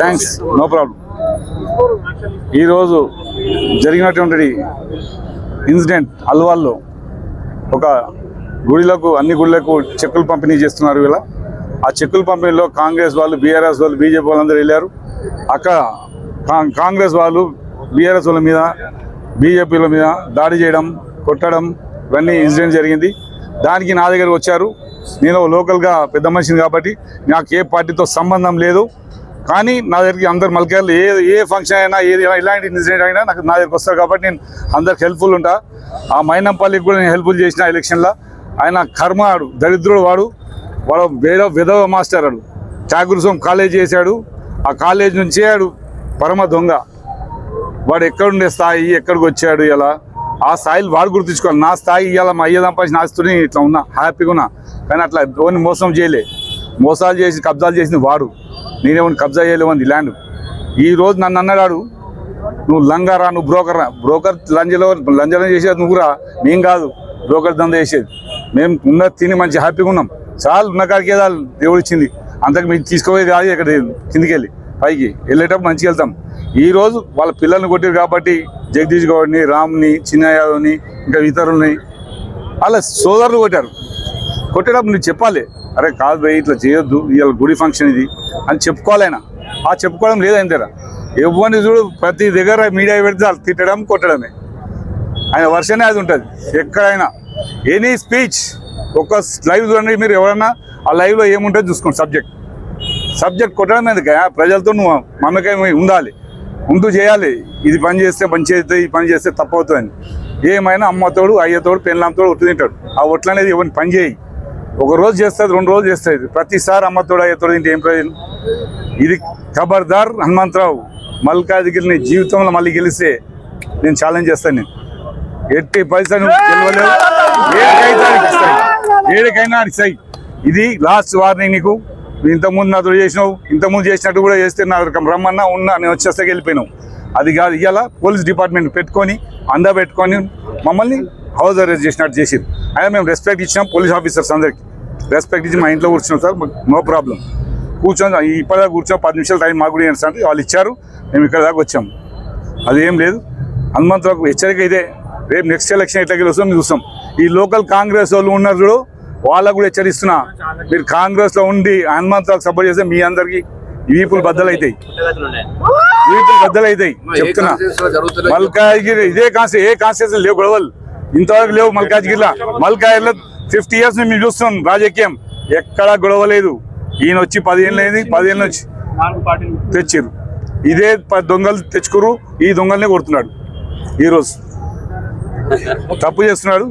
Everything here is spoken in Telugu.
థ్యాంక్స్ నో ప్రాబ్లం ఈరోజు జరిగినటువంటి ఇన్సిడెంట్ అల్వాల్లో ఒక గుడిలకు అన్ని గుడిలకు చెక్కులు పంపిణీ చేస్తున్నారు ఇలా. ఆ చెక్కుల పంపిణీలో కాంగ్రెస్ వాళ్ళు బీఆర్ఎస్ వాళ్ళు బీజేపీ వాళ్ళందరూ వెళ్ళారు. అక్కడ కాంగ్రెస్ వాళ్ళు బీఆర్ఎస్ వాళ్ళ మీద బీజేపీల మీద దాడి చేయడం కొట్టడం ఇవన్నీ ఇన్సిడెంట్ జరిగింది. దానికి నా దగ్గర వచ్చారు. నేను లోకల్గా పెద్ద మనిషిని కాబట్టి నాకు ఏ పార్టీతో సంబంధం లేదు. కానీ నా దగ్గరికి అందరు మలకాయలు ఏ ఏ ఫంక్షన్ అయినా ఏది ఇలాంటి ఇన్సిడెంట్ అయినా నాకు నా దగ్గరికి వస్తారు కాబట్టి నేను అందరికి హెల్ప్ఫుల్ ఉంటా. ఆ మైనంపల్లికి కూడా నేను హెల్ప్ఫుల్ చేసిన ఎలక్షన్లో ఆయన కర్మ ఆడు దరిద్రుడు వాడు. వాడు వేద విధవ మాస్టర్ ఆడు. ఠాకూర్ కాలేజ్ చేశాడు. ఆ కాలేజ్ నుంచే ఆడు పరమ దొంగ. వాడు ఎక్కడుండే స్థాయి ఎక్కడికి వచ్చాడు ఇలా ఆ స్థాయిలు వాడు గుర్తించుకోవాలి. నా స్థాయి ఇవాళ మా అయ్య సంపాదించిన ఆస్తుని ఇట్లా ఉన్నా హ్యాపీగా ఉన్నా. కానీ అట్లా ఓన్ మోసం చేయలే. మోసాలు చేసి కబ్జాలు చేసింది వాడు. నేనేమని కబ్జా చేయలేమంది ల్యాండ్ ఈరోజు నన్ను అన్నాడు నువ్వు లంగారా నువ్వు బ్రోకర్ రా. బ్రోకర్ లంజలో లంజలో చేసేది నువ్వురా నేను కాదు బ్రోకర్ దంద చేసేది. మేము ఉన్న తిని మంచి హ్యాపీగా ఉన్నాం. చాలు ఉన్న కాడికి ఏదాలు దేవుడు ఇచ్చింది. అంతకు మేము తీసుకోవేది కాదు ఇక్కడ కిందికి వెళ్ళి పైకి. వెళ్ళేటప్పుడు మంచిగా వెళ్తాం. ఈరోజు వాళ్ళ పిల్లల్ని కొట్టారు కాబట్టి జగదీష్ గౌడ్ని రామ్ని చిన్న యాదవ్ని ఇంకా ఇతరుల్ని వాళ్ళ సోదరులు కొట్టారు. కొట్టేటప్పుడు నువ్వు చెప్పాలి అరే కాదు భయ్ ఇట్లా చేయొద్దు ఇవాళ గుడి ఫంక్షన్ ఇది అని చెప్పుకోవాలైనా ఆ చెప్పుకోవడం లేదు ఆయన దగ్గర. ఎవరిని చూడు ప్రతి దగ్గర మీడియా పెడితే వాళ్ళు తిట్టడం కొట్టడమే. ఆయన వర్షనే అది ఉంటుంది. ఎక్కడైనా ఎనీ స్పీచ్ ఒక లైవ్ చూడండి మీరు ఎవరన్నా ఆ లైవ్లో ఏముంటుంది చూసుకోండి సబ్జెక్ట్ సబ్జెక్ట్ కొట్టడం ఎందుకు? ప్రజలతో నువ్వు మమ్మకాయ ఉండాలి. ఉంటూ చేయాలి. ఇది పని చేస్తే పని చేస్తే ఈ పని చేస్తే తప్పవుతుందని ఏమైనా అమ్మతోడు అయ్యతోడు పెళ్ళంతోడు ఒట్టు తింటాడు. ఆ ఒట్లు అనేది ఎవరిని పని చేయి ఒక రోజు చేస్తుంది రెండు రోజులు చేస్తుంది. ప్రతిసారి అమ్మతోడు అయ్యతోడు తింటే ఏం ప్రయోజనం? ఇది ఖబర్దార్ హనుమంతరావు. మల్కాజిగిరిని జీవితంలో మళ్ళీ గెలిస్తే నేను ఛాలెంజ్ చేస్తాను నేను. ఎట్టి పైసా గెలవలేవు. ఏడికైనా ఆడికి ఇస్తాయి ఇది లాస్ట్ వార్నింగ్ నీకు. నువ్వు ఇంతకుముందు నాతో చేసినావు. ఇంతకుముందు చేసినట్టు కూడా చేస్తే నా రమ్మన్నా ఉన్నా నేను వచ్చేస్తే వెళ్ళిపోయినావు అది కాదు ఇవాళ పోలీస్ డిపార్ట్మెంట్ పెట్టుకొని అందా పెట్టుకొని మమ్మల్ని హౌస్ అరెస్ట్ చేసినట్టు చేసింది అయినా మేము రెస్పెక్ట్ ఇచ్చినాం పోలీస్ ఆఫీసర్స్ అందరికి. రెస్పెక్ట్ ఇచ్చి మా ఇంట్లో కూర్చున్నాం సార్ నో ప్రాబ్లం కూర్చొని ఇప్పటిదాకా కూర్చొని పది నిమిషాలు టైం మాకు కూడా సార్ వాళ్ళు ఇచ్చారు మేము ఇక్కడ దాకా వచ్చాము అది ఏం లేదు. హనుమంతరావుకు హెచ్చరిక ఇదే రేపు నెక్స్ట్ ఎలక్షన్ ఎట్లా గెలుస్తాం చూస్తాం. ఈ లోకల్ కాంగ్రెస్ వాళ్ళు ఉన్నారు చూడు వాళ్ళకు కూడా హెచ్చరిస్తున్నా. మీరు కాంగ్రెస్లో ఉండి హనుమంతరావుకు సపోర్ట్ చేస్తే మీ అందరికి వీపులు బద్దలైతాయి. వీపులు బద్దలైతాయి. చెప్తున్నా. మల్కాజ్గిరి ఇదే కాన్స్టి ఏ కాన్స్టిట్యూషన్ లేవు గొడవలు. ఇంతవరకు లేవు మల్కాజ్గిరిలో మల్కాజ్గిరిలో ఫిఫ్టీ ఇయర్స్ మేము చూస్తున్నాం రాజకీయం. ఎక్కడా గొడవ లేదు ఈయన వచ్చి పదిహేను అయింది. పదిహేను వచ్చి తెచ్చిర్రు. ఇదే దొంగలు తెచ్చుకురు ఈ దొంగలనే కొడుతున్నాడు. ఈరోజు తప్పు చేస్తున్నాడు.